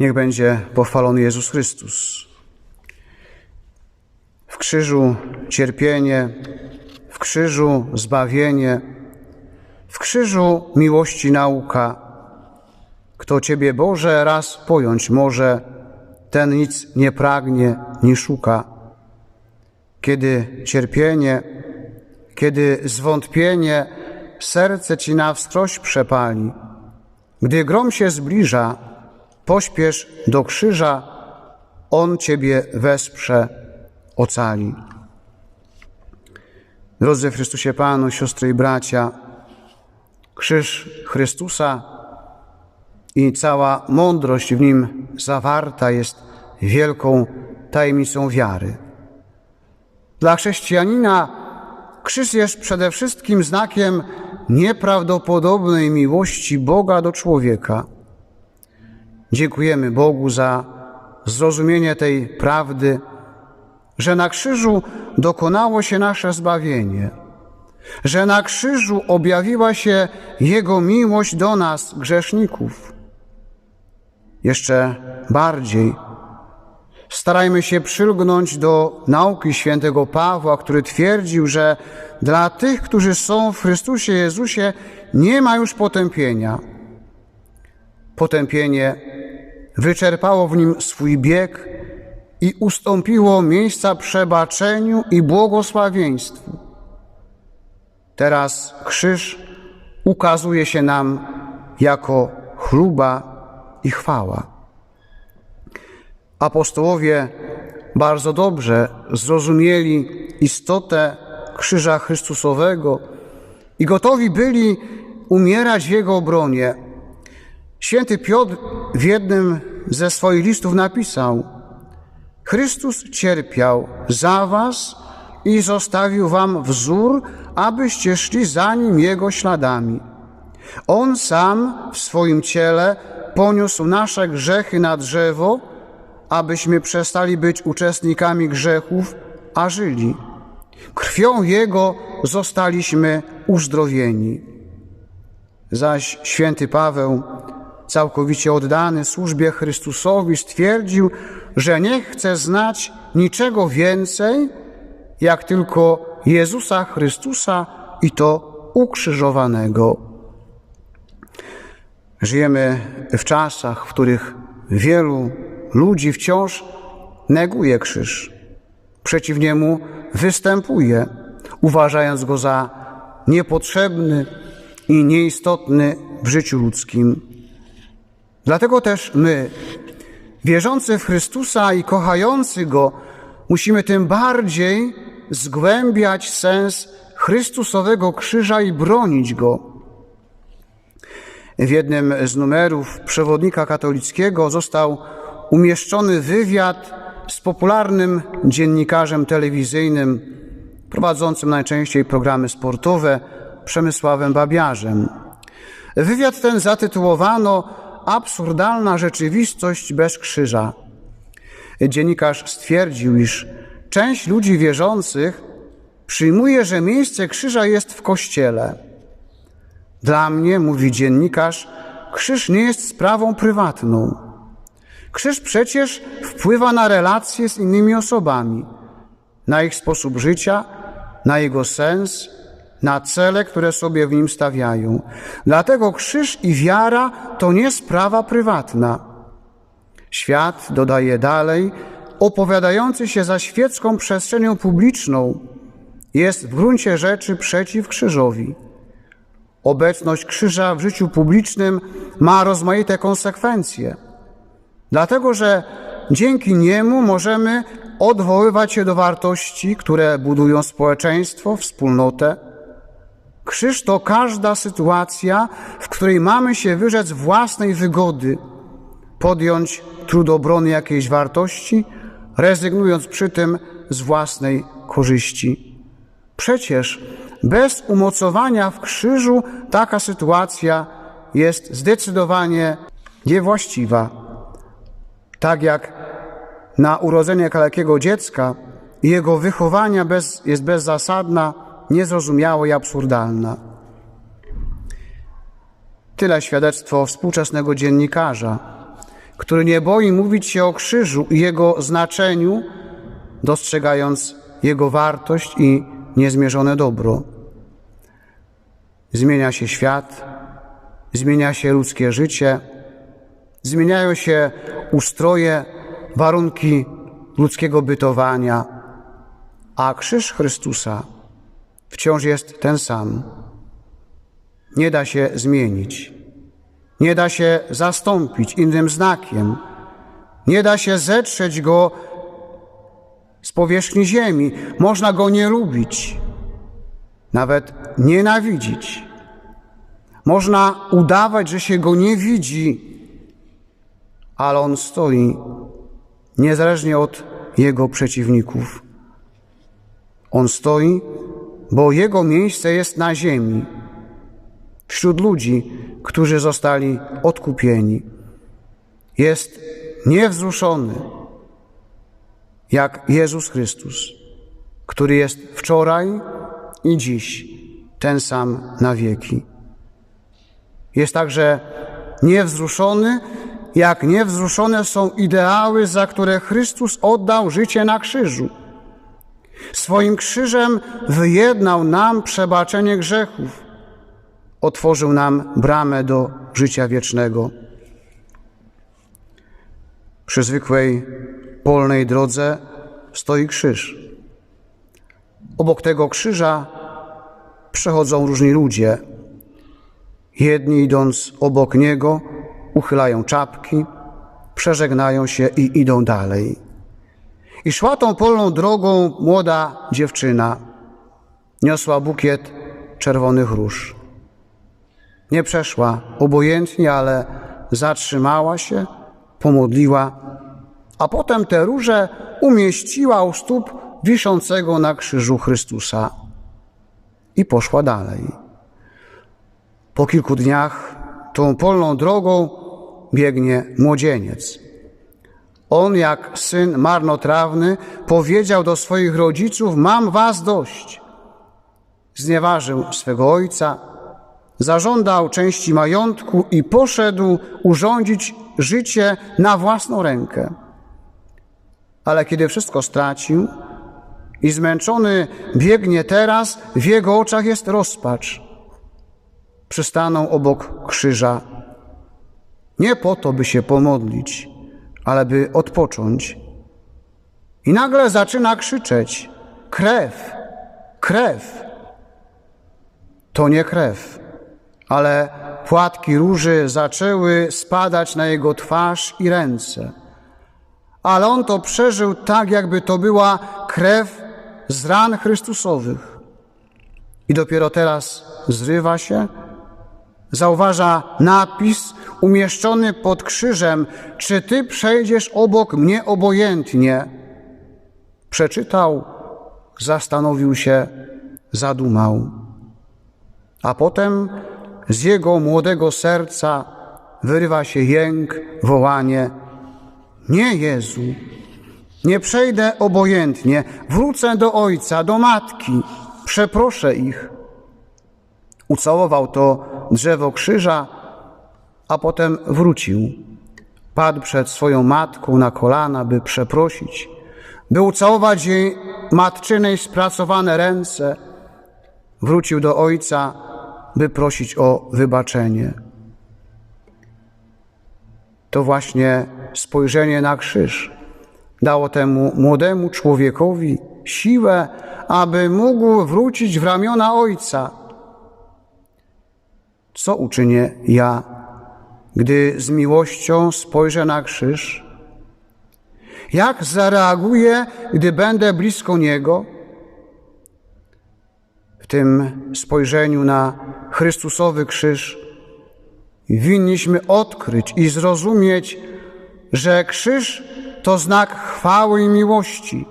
Niech będzie pochwalony Jezus Chrystus. W krzyżu cierpienie, w krzyżu zbawienie, w krzyżu miłości nauka. Kto Ciebie, Boże, raz pojąć może, ten nic nie pragnie, nie szuka. Kiedy cierpienie, kiedy zwątpienie serce Ci na wskroś przepali, gdy grom się zbliża, pośpiesz do krzyża, On Ciebie wesprze, ocali. Drodzy Chrystusie Panu, siostry i bracia, krzyż Chrystusa i cała mądrość w nim zawarta jest wielką tajemnicą wiary. Dla chrześcijanina krzyż jest przede wszystkim znakiem nieprawdopodobnej miłości Boga do człowieka. Dziękujemy Bogu za zrozumienie tej prawdy, że na krzyżu dokonało się nasze zbawienie, że na krzyżu objawiła się Jego miłość do nas, grzeszników. Jeszcze bardziej starajmy się przylgnąć do nauki świętego Pawła, który twierdził, że dla tych, którzy są w Chrystusie Jezusie, nie ma już potępienia. Potępienie wyczerpało w nim swój bieg i ustąpiło miejsca przebaczeniu i błogosławieństwu. Teraz krzyż ukazuje się nam jako chluba i chwała. Apostołowie bardzo dobrze zrozumieli istotę krzyża Chrystusowego i gotowi byli umierać w Jego obronie. Święty Piotr w jednym ze swoich listów napisał: Chrystus cierpiał za Was i zostawił Wam wzór, abyście szli za nim Jego śladami. On sam w swoim ciele poniósł nasze grzechy na drzewo, abyśmy przestali być uczestnikami grzechów, a żyli. Krwią Jego zostaliśmy uzdrowieni. Zaś święty Paweł, całkowicie oddany służbie Chrystusowi, stwierdził, że nie chce znać niczego więcej, jak tylko Jezusa Chrystusa i to ukrzyżowanego. Żyjemy w czasach, w których wielu ludzi wciąż neguje krzyż, przeciw niemu występuje, uważając go za niepotrzebny i nieistotny w życiu ludzkim. Dlatego też my, wierzący w Chrystusa i kochający Go, musimy tym bardziej zgłębiać sens Chrystusowego krzyża i bronić Go. W jednym z numerów przewodnika katolickiego został umieszczony wywiad z popularnym dziennikarzem telewizyjnym, prowadzącym najczęściej programy sportowe, Przemysławem Babiarzem. Wywiad ten zatytułowano Absurdalna rzeczywistość bez krzyża. Dziennikarz stwierdził, iż część ludzi wierzących przyjmuje, że miejsce krzyża jest w kościele. Dla mnie, mówi dziennikarz, krzyż nie jest sprawą prywatną. Krzyż przecież wpływa na relacje z innymi osobami, na ich sposób życia, na jego sens, na cele, które sobie w nim stawiają. Dlatego krzyż i wiara to nie sprawa prywatna. Świat, dodaje dalej, opowiadający się za świecką przestrzenią publiczną, jest w gruncie rzeczy przeciw krzyżowi. Obecność krzyża w życiu publicznym ma rozmaite konsekwencje, dlatego że dzięki niemu możemy odwoływać się do wartości, które budują społeczeństwo, wspólnotę. Krzyż to każda sytuacja, w której mamy się wyrzec własnej wygody, podjąć trud obrony jakiejś wartości, rezygnując przy tym z własnej korzyści. Przecież bez umocowania w krzyżu taka sytuacja jest zdecydowanie niewłaściwa. Tak jak na urodzenie kalekiego dziecka i jego wychowania bez, jest bezzasadna, niezrozumiała i absurdalna. Tyle świadectwo współczesnego dziennikarza. który nie boi mówić się o krzyżu i jego znaczeniu, dostrzegając jego wartość i niezmierzone dobro. Zmienia się świat, zmienia się ludzkie życie, zmieniają się ustroje, warunki ludzkiego bytowania, a krzyż Chrystusa wciąż jest ten sam. Nie da się zmienić, nie da się zastąpić innym znakiem, nie da się zetrzeć go z powierzchni ziemi. Można go nie lubić, nawet nienawidzić. Można udawać, że się go nie widzi, ale on stoi niezależnie od jego przeciwników. On stoi, bo jego miejsce jest na ziemi, wśród ludzi, którzy zostali odkupieni. Jest niewzruszony, jak Jezus Chrystus, który jest wczoraj i dziś ten sam na wieki. Jest także niewzruszony, jak niewzruszone są ideały, za które Chrystus oddał życie na krzyżu. Swoim krzyżem wyjednał nam przebaczenie grzechów, otworzył nam bramę do życia wiecznego. Przy zwykłej polnej drodze stoi krzyż. Obok tego krzyża przechodzą różni ludzie. Jedni idąc obok niego uchylają czapki, przeżegnają się i idą dalej. I szła tą polną drogą młoda dziewczyna. Niosła bukiet czerwonych róż. Nie przeszła obojętnie, ale zatrzymała się, pomodliła, a potem te róże umieściła u stóp wiszącego na krzyżu Chrystusa i poszła dalej. Po kilku dniach tą polną drogą biegnie młodzieniec. On, jak syn marnotrawny, powiedział do swoich rodziców: Mam was dość. Znieważył swego ojca, zażądał części majątku i poszedł urządzić życie na własną rękę. Ale kiedy wszystko stracił i zmęczony biegnie teraz, w jego oczach jest rozpacz. Przystanął obok krzyża. Nie po to, by się pomodlić, ale by odpocząć. I nagle zaczyna krzyczeć: Krew, krew. To nie krew, ale płatki róży zaczęły spadać na jego twarz i ręce. Ale on to przeżył tak, jakby to była krew z ran Chrystusowych. I dopiero teraz zrywa się, zauważa napis umieszczony pod krzyżem: Czy ty przejdziesz obok mnie obojętnie? Przeczytał, zastanowił się, zadumał. A potem z jego młodego serca wyrywa się jęk, wołanie: Nie Jezu, nie przejdę obojętnie, wrócę do ojca, do matki, przeproszę ich. Ucałował to drzewo krzyża, a potem wrócił. Padł przed swoją matką na kolana, by przeprosić, by ucałować jej matczynej spracowane ręce. Wrócił do ojca, by prosić o wybaczenie. To właśnie spojrzenie na krzyż dało temu młodemu człowiekowi siłę, aby mógł wrócić w ramiona ojca. Co uczynię ja, gdy z miłością spojrzę na krzyż? Jak zareaguję, gdy będę blisko Niego? W tym spojrzeniu na Chrystusowy krzyż winniśmy odkryć i zrozumieć, że krzyż to znak chwały i miłości.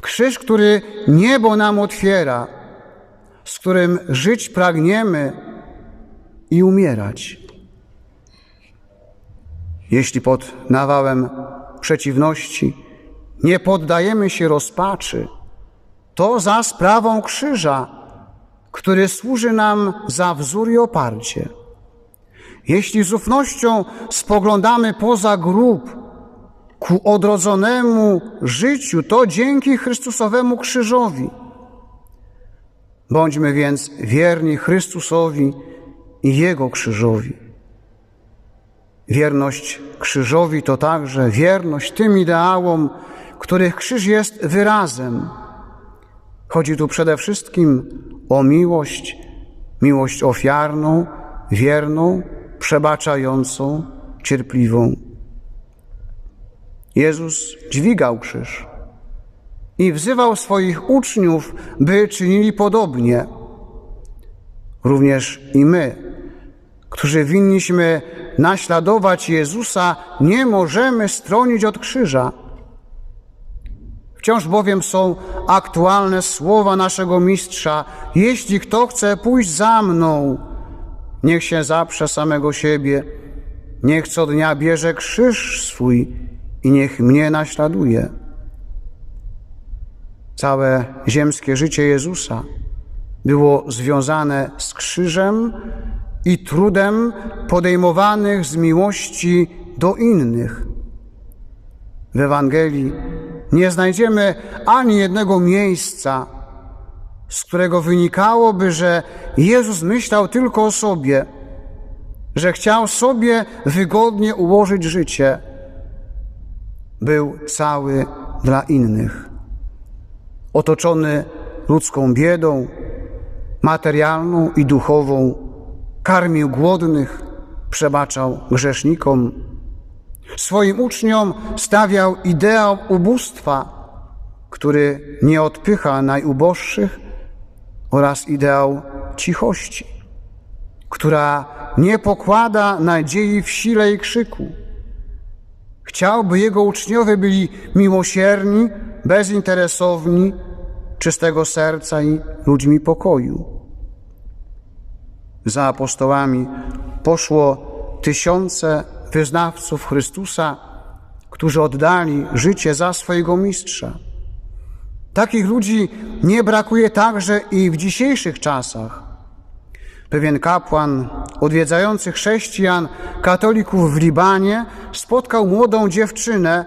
Krzyż, który niebo nam otwiera, z którym żyć pragniemy i umierać. Jeśli pod nawałem przeciwności nie poddajemy się rozpaczy, to za sprawą krzyża, który służy nam za wzór i oparcie. jeśli z ufnością spoglądamy poza grób ku odrodzonemu życiu, to dzięki Chrystusowemu krzyżowi. Bądźmy więc wierni Chrystusowi i Jego krzyżowi. Wierność krzyżowi to także wierność tym ideałom, których krzyż jest wyrazem. Chodzi tu przede wszystkim o miłość, miłość ofiarną, wierną, przebaczającą, cierpliwą. Jezus dźwigał krzyż i wzywał swoich uczniów, by czynili podobnie. Również i my, którzy winniśmy naśladować Jezusa, nie możemy stronić od krzyża. Wciąż bowiem są aktualne słowa naszego mistrza: Jeśli kto chce pójść za mną, niech się zaprze samego siebie, niech co dnia bierze krzyż swój i niech mnie naśladuje. Całe ziemskie życie Jezusa było związane z krzyżem i trudem podejmowanych z miłości do innych. W Ewangelii nie znajdziemy ani jednego miejsca, z którego wynikałoby, że Jezus myślał tylko o sobie, że chciał sobie wygodnie ułożyć życie. Był cały dla innych. Otoczony ludzką biedą, materialną i duchową, karmił głodnych, przebaczał grzesznikom. Swoim uczniom stawiał ideał ubóstwa, który nie odpycha najuboższych, oraz ideał cichości, która nie pokłada nadziei w sile i krzyku. Chciał, by jego uczniowie byli miłosierni, bezinteresowni, czystego serca i ludźmi pokoju. Za apostołami poszło tysiące wyznawców Chrystusa, którzy oddali życie za swojego mistrza. Takich ludzi nie brakuje także i w dzisiejszych czasach. Pewien kapłan odwiedzający chrześcijan, katolików w Libanie, spotkał młodą dziewczynę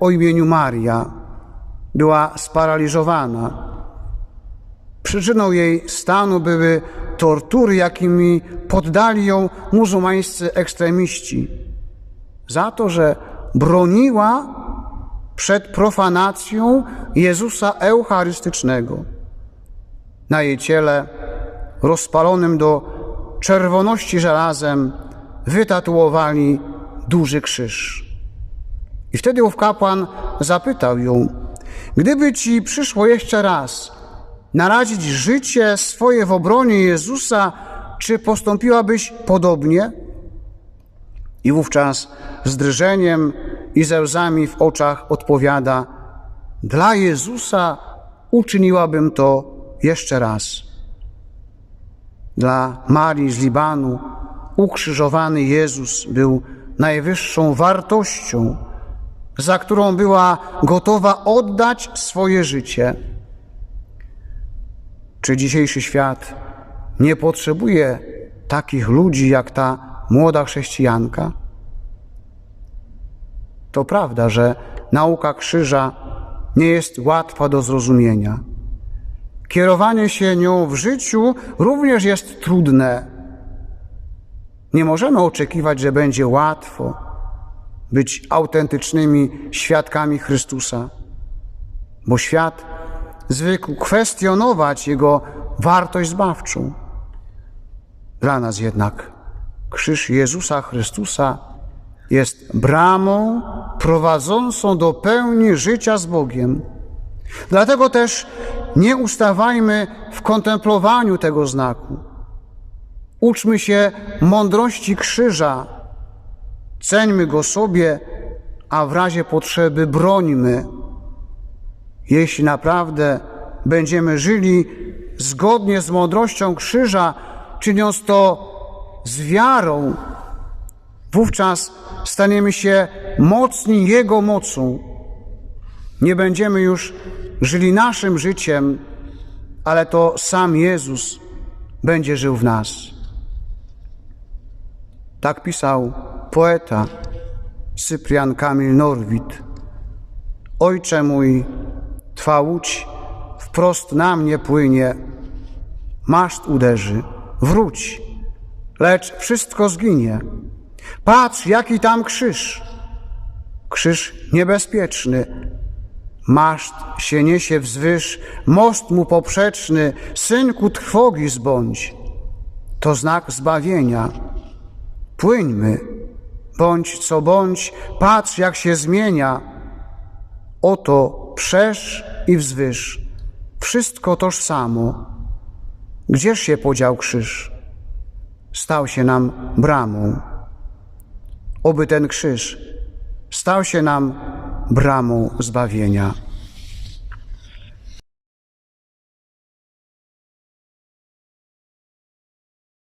o imieniu Maria. Była sparaliżowana. Przyczyną jej stanu były tortury, jakimi poddali ją muzułmańscy ekstremiści, za to, że broniła przed profanacją Jezusa Eucharystycznego. Na jej ciele, rozpalonym do czerwoności żelazem, wytatuowali duży krzyż. I wtedy ów kapłan zapytał ją, gdyby ci przyszło jeszcze raz narazić życie swoje w obronie Jezusa, czy postąpiłabyś podobnie? I wówczas z drżeniem i ze łzami w oczach odpowiada: Dla Jezusa uczyniłabym to jeszcze raz. Dla Marii z Libanu ukrzyżowany Jezus był najwyższą wartością, za którą była gotowa oddać swoje życie. Czy dzisiejszy świat nie potrzebuje takich ludzi jak ta młoda chrześcijanka? To prawda, że nauka krzyża nie jest łatwa do zrozumienia. Kierowanie się nią w życiu również jest trudne. Nie możemy oczekiwać, że będzie łatwo być autentycznymi świadkami Chrystusa, bo świat zwykł kwestionować Jego wartość zbawczą. Dla nas jednak krzyż Jezusa Chrystusa jest bramą prowadzącą do pełni życia z Bogiem. Dlatego też nie ustawajmy w kontemplowaniu tego znaku. Uczmy się mądrości krzyża, ceńmy go sobie, a w razie potrzeby brońmy. Jeśli naprawdę będziemy żyli zgodnie z mądrością krzyża, czyniąc to z wiarą, wówczas staniemy się mocni Jego mocą. Nie będziemy już żyli naszym życiem, ale to sam Jezus będzie żył w nas. Tak pisał poeta Cyprian Kamil Norwid. Ojcze mój, Twa łódź wprost na mnie płynie, maszt uderzy, wróć, lecz wszystko zginie. Patrz, jaki tam krzyż, krzyż niebezpieczny, maszt się niesie wzwyż, most mu poprzeczny, synku trwogi zbądź. To znak zbawienia. Płyńmy, bądź co bądź, patrz jak się zmienia. Oto przesz i wzwyż, wszystko tożsamo. Gdzież się podział krzyż? Stał się nam bramą. Oby ten krzyż stał się nam bramą zbawienia.